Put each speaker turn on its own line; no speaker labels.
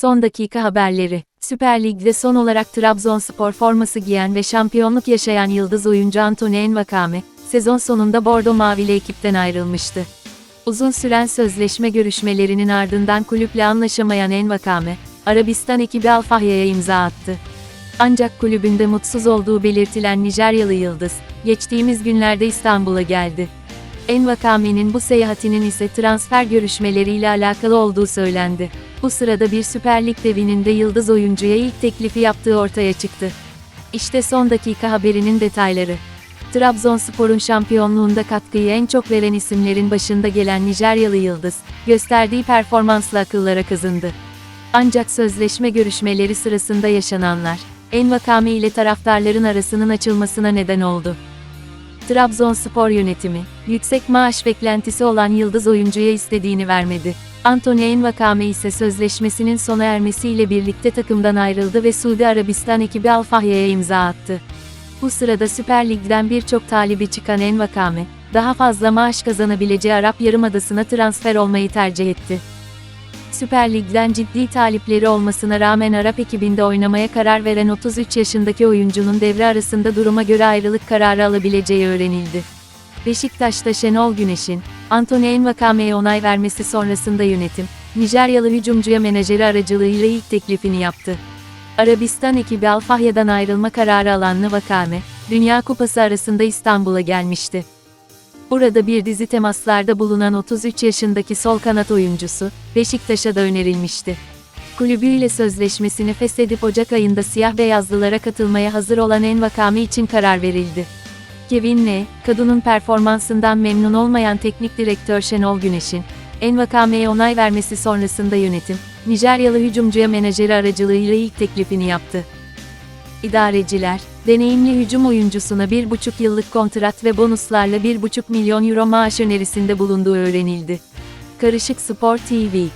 Son dakika haberleri. Süper Lig'de son olarak Trabzonspor forması giyen ve şampiyonluk yaşayan yıldız oyuncu Anthony Envakame, sezon sonunda Bordo Mavili ekipten ayrılmıştı. Uzun süren sözleşme görüşmelerinin ardından kulüple anlaşamayan Envakame, Arabistan ekibi Al Fahya'ya imza attı. Ancak kulübünde mutsuz olduğu belirtilen Nijeryalı yıldız, geçtiğimiz günlerde İstanbul'a geldi. Envakame'nin bu seyahatinin ise transfer görüşmeleriyle alakalı olduğu söylendi. Bu sırada bir Süper Lig devinin de yıldız oyuncuya ilk teklifi yaptığı ortaya çıktı. İşte son dakika haberinin detayları. Trabzonspor'un şampiyonluğunda katkıyı en çok veren isimlerin başında gelen Nijeryalı Yıldız, gösterdiği performansla akıllara kazındı. Ancak sözleşme görüşmeleri sırasında yaşananlar, Envakame ile taraftarların arasının açılmasına neden oldu. Trabzonspor yönetimi, yüksek maaş beklentisi olan yıldız oyuncuya istediğini vermedi. Anthony Envakame ise sözleşmesinin sona ermesiyle birlikte takımdan ayrıldı ve Suudi Arabistan ekibi Al Fahya'ya imza attı. Bu sırada Süper Lig'den birçok talibi çıkan Envakame, daha fazla maaş kazanabileceği Arap Yarımadası'na transfer olmayı tercih etti. Süper Lig'den ciddi talipleri olmasına rağmen Arap ekibinde oynamaya karar veren 33 yaşındaki oyuncunun devre arasında duruma göre ayrılık kararı alabileceği öğrenildi. Beşiktaş'ta Şenol Güneş'in, Anthony Envakame'ye onay vermesi sonrasında yönetim, Nijeryalı hücumcuya menajeri aracılığıyla ilk teklifini yaptı. Arabistan ekibi Al Fahya'dan ayrılma kararı alan Nvakame, Dünya Kupası arasında İstanbul'a gelmişti. Burada bir dizi temaslarda bulunan 33 yaşındaki sol kanat oyuncusu, Beşiktaş'a da önerilmişti. Kulübüyle sözleşmesini feshedip Ocak ayında siyah beyazlılara katılmaya hazır olan Envakame için karar verildi. Kevin N. Kadun'un performansından memnun olmayan teknik direktör Şenol Güneş'in, Envakame'ye onay vermesi sonrasında yönetim, Nijeryalı hücumcuya menajeri aracılığıyla ilk teklifini yaptı. İdareciler, deneyimli hücum oyuncusuna 1,5 yıllık kontrat ve bonuslarla 1,5 milyon euro maaş önerisinde bulunduğu öğrenildi. Karışık Spor TV